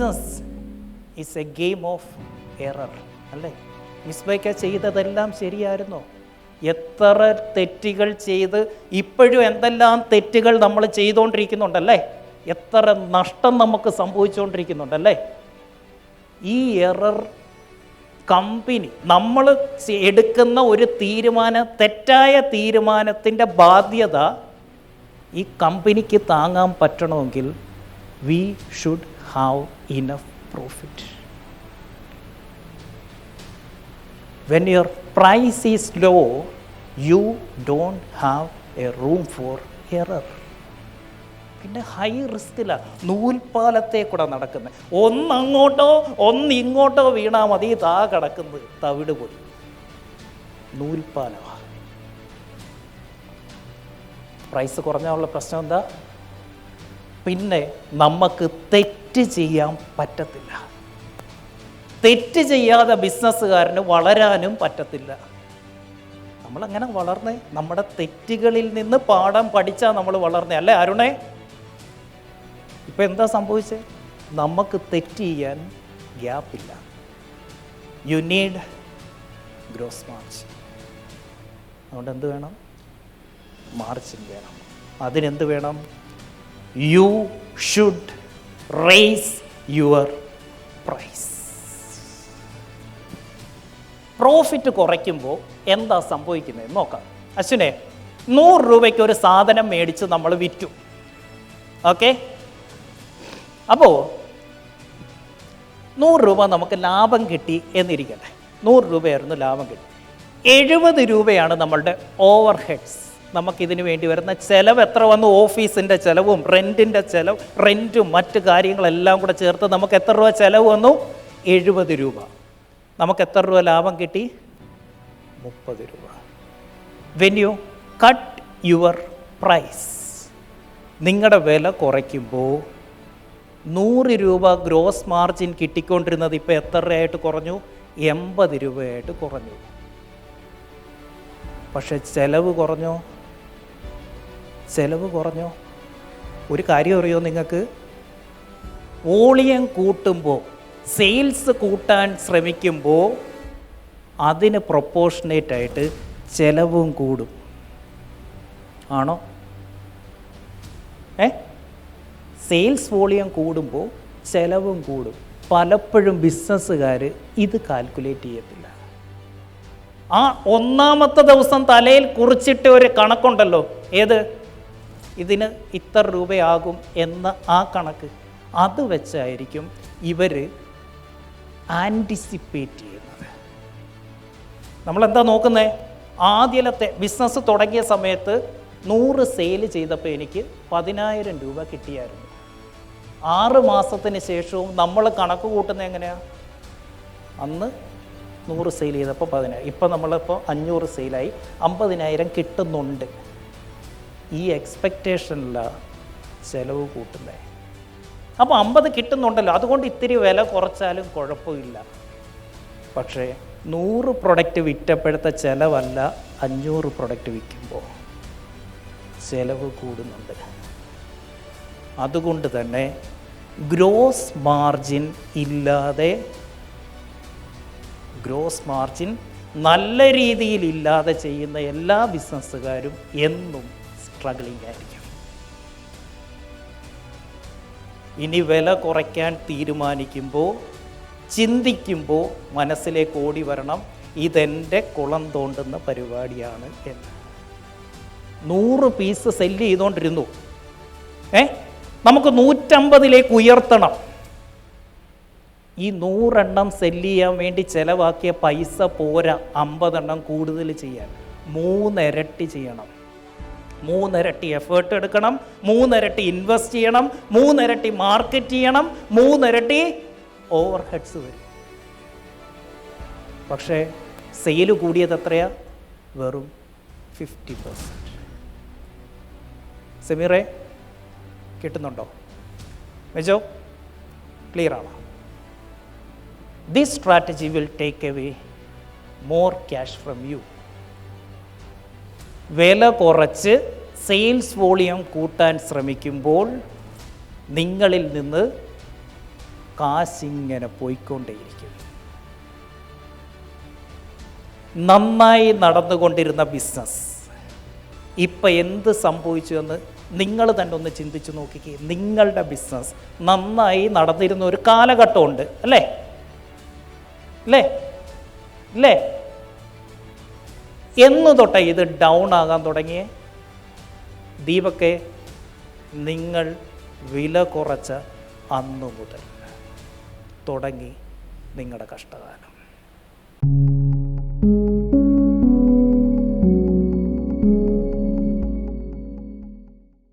Business is a game of error അല്ലേ? മിസ്ബൈക്ക ചെയ്തതെല്ലാം ശരിയായിരുന്നോ? എത്ര തെറ്റുകൾ ചെയ്ത് ഇപ്പോഴും എന്തെല്ലാം തെറ്റുകൾ നമ്മൾ ചെയ്തുകൊണ്ടിരിക്കുന്നുണ്ടല്ലേ എത്ര നഷ്ടം നമുക്ക് സംഭവിച്ചുകൊണ്ടിരിക്കുന്നുണ്ടല്ലേ ഈ എറർ കമ്പനി നമ്മൾ എടുക്കുന്ന ഒരു തീരുമാനം തെറ്റായ തീരുമാനത്തിന്റെ ബാധ്യത ഈ കമ്പനിക്ക് താങ്ങാൻ പറ്റണമെങ്കിൽ we should have enough profit when your price is low you don't have a room for error പിന്നെ ഹൈ റിസ്കിലാണ് നൂൽപ്പാലത്തെ കൂടെ നടക്കുന്നത് ഒന്നങ്ങോട്ടോ ഒന്ന് ഇങ്ങോട്ടോ വീണാൽ മതി താ കിടക്കുന്നത് തവിട് പോയി. നൂൽപ്പാലമാണ് പ്രൈസ് കുറഞ്ഞുള്ള പ്രശ്നം എന്താ? പിന്നെ നമുക്ക് തെറ്റ് ചെയ്യാൻ പറ്റത്തില്ല. തെറ്റ് ചെയ്യാതെ ബിസിനസ്സുകാരന് വളരാനും പറ്റത്തില്ല. നമ്മളങ്ങനെ വളർന്നേ നമ്മുടെ തെറ്റുകളിൽ നിന്ന് പാഠം പഠിച്ചാൽ നമ്മൾ വളർന്നേ. അല്ലേ അരുണേ? ഇപ്പം എന്താ സംഭവിച്ചത് നമുക്ക് തെറ്റ് ചെയ്യാൻ ഗ്യാപ്പില്ല. യു നീഡ് ഗ്രോസ് മാർച്ച് അതുകൊണ്ട് എന്ത് വേണം? മാർച്ചിങ് വേണം. അതിനെന്ത് വേണം? You should raise your price profit കുറയ്ക്കുമ്പോൾ എന്താ സംഭവിക്കുന്നത് നോക്കാം. അശ്വിനെ നൂറ് രൂപയ്ക്ക് ഒരു സാധനം മേടിച്ച് നമ്മൾ വിറ്റു. ഓക്കെ അപ്പോൾ നൂറ് രൂപ നമുക്ക് ലാഭം കിട്ടി എന്നിരിക്കട്ടെ. നൂറ് രൂപയായിരുന്നു ലാഭം കിട്ടി. എഴുപത് രൂപയാണ് നമ്മളുടെ ഓവർ ഹെഡ്സ് നമുക്കിതിന് വേണ്ടി വരുന്ന ചിലവ് എത്ര വന്നു? ഓഫീസിന്റെ ചിലവും റെന്റിന്റെ ചിലവ് റെന്റും മറ്റ് കാര്യങ്ങളെല്ലാം കൂടെ ചേർത്ത് നമുക്ക് എത്ര രൂപ ചിലവ് വന്നു? എഴുപത് രൂപ. നമുക്ക് എത്ര രൂപ ലാഭം കിട്ടി? മുപ്പത് രൂപ. When you cut your price നിങ്ങളുടെ വില കുറയ്ക്കുമ്പോൾ നൂറ് രൂപ ഗ്രോസ് മാർജിൻ കിട്ടിക്കൊണ്ടിരുന്നത് ഇപ്പോൾ എത്ര രൂപയായിട്ട് കുറഞ്ഞു? എൺപത് രൂപയായിട്ട് കുറഞ്ഞു. പക്ഷെ ചിലവ് കുറഞ്ഞോ? ചെലവ് കുറഞ്ഞോ? ഒരു കാര്യം അറിയോ നിങ്ങൾക്ക്? വോളിയം കൂട്ടുമ്പോൾ സെയിൽസ് കൂട്ടാൻ ശ്രമിക്കുമ്പോൾ അതിന് പ്രൊപ്പോർഷനേറ്റ് ആയിട്ട് ചെലവും കൂടും. ആണോ? ഏ? സെയിൽസ് വോളിയം കൂടുമ്പോൾ ചെലവും കൂടും. പലപ്പോഴും ബിസിനസ്സുകാർ ഇത് കാൽക്കുലേറ്റ് ചെയ്യത്തില്ല. ആ ഒന്നാമത്തെ ദിവസം തലയിൽ കുറിച്ചിട്ട് ഒരു കണക്കുണ്ടല്ലോ. ഏത്? ഇതിന് ഇത്ര രൂപയാകും എന്ന ആ കണക്ക് അത് വെച്ചായിരിക്കും ഇവർ ആന്റിസിപ്പേറ്റ് ചെയ്യുന്നത്. നമ്മളെന്താ നോക്കുന്നത് ആദ്യത്തെ ബിസിനസ് തുടങ്ങിയ സമയത്ത് നൂറ് സെയിൽ ചെയ്തപ്പോൾ എനിക്ക് പതിനായിരം രൂപ കിട്ടിയായിരുന്നു. ആറ് മാസത്തിന് ശേഷവും നമ്മൾ കണക്ക് കൂട്ടുന്നത് എങ്ങനെയാണ് അന്ന് നൂറ് സെയിൽ ചെയ്തപ്പോൾ പതിനായിരം ഇപ്പം നമ്മളിപ്പോൾ അഞ്ഞൂറ് സെയിലായി അമ്പതിനായിരം കിട്ടുന്നുണ്ട്. ഈ എക്സ്പെക്റ്റേഷനിലാണ് ചിലവ് കൂട്ടുന്നത് അപ്പോൾ അമ്പത് കിട്ടുന്നുണ്ടല്ലോ അതുകൊണ്ട് ഇത്തിരി വില കുറച്ചാലും കുഴപ്പമില്ല. പക്ഷേ നൂറ് പ്രൊഡക്റ്റ് വിറ്റപ്പോഴത്തെ ചിലവല്ല അഞ്ഞൂറ് പ്രൊഡക്റ്റ് വിൽക്കുമ്പോൾ ചിലവ് കൂടുന്നുണ്ട്. അതുകൊണ്ട് തന്നെ ഗ്രോസ് മാർജിൻ ഇല്ലാതെ ഗ്രോസ് മാർജിൻ നല്ല രീതിയിൽ ഇല്ലാതെ ചെയ്യുന്ന എല്ലാ ബിസിനസ്സുകാരും എന്നും സ്ട്രഗ്ലിംഗ് ആയിരിക്കും. ഇനി വില കുറയ്ക്കാൻ തീരുമാനിക്കുമ്പോൾ ചിന്തിക്കുമ്പോൾ മനസ്സിലേക്ക് ഓടി വരണം ഇതെന്റെ കുളം തോണ്ടുന്ന പരിപാടിയാണ് എന്ന്. നൂറ് പീസ് സെല്ല് ചെയ്തുകൊണ്ടിരുന്നു ഏ? നമുക്ക് നൂറ്റമ്പതിലേക്ക് ഉയർത്തണം. ഈ നൂറെണ്ണം സെല്ല് ചെയ്യാൻ വേണ്ടി ചിലവാക്കിയ പൈസ പോരാ അമ്പതെണ്ണം കൂടുതൽ ചെയ്യാൻ. മൂന്നിരട്ടി ചെയ്യണം. മൂന്നിരട്ടി എഫേർട്ട് എടുക്കണം മൂന്നിരട്ടി ഇൻവെസ്റ്റ് ചെയ്യണം മൂന്നിരട്ടി മാർക്കറ്റ് ചെയ്യണം മൂന്നിരട്ടി ഓവർ ഹെഡ്സ് വരും. പക്ഷേ സെയിൽ കൂടിയത് എത്രയാ? വെറും ഫിഫ്റ്റി പെർസെന്റ് സെമീറെ കിട്ടുന്നുണ്ടോ? മെജോ ക്ലിയർ ആണോ? This strategy will take away more cash from you വില കുറച്ച് സെയിൽസ് വോളിയം കൂട്ടാൻ ശ്രമിക്കുമ്പോൾ നിങ്ങളിൽ നിന്ന് കാശിങ്ങനെ പോയിക്കൊണ്ടേയിരിക്കും. നന്നായി നടന്നുകൊണ്ടിരുന്ന ബിസിനസ് ഇപ്പം എന്ത് സംഭവിച്ചു എന്ന് നിങ്ങൾ തന്നെ ഒന്ന് ചിന്തിച്ചു നോക്കിക്കേ. നിങ്ങളുടെ ബിസിനസ് നന്നായി നടന്നിരുന്ന ഒരു കാലഘട്ടമുണ്ട്. അല്ലേ? അല്ലേ? അല്ലേ? എന്ന് തൊട്ടേ ഇത് ഡൗൺ ആകാൻ തുടങ്ങിയേ. ദീപക്കെ നിങ്ങൾ വില കുറച്ച അന്നു മുതൽ തുടങ്ങി നിങ്ങളുടെ കഷ്ടകാലം.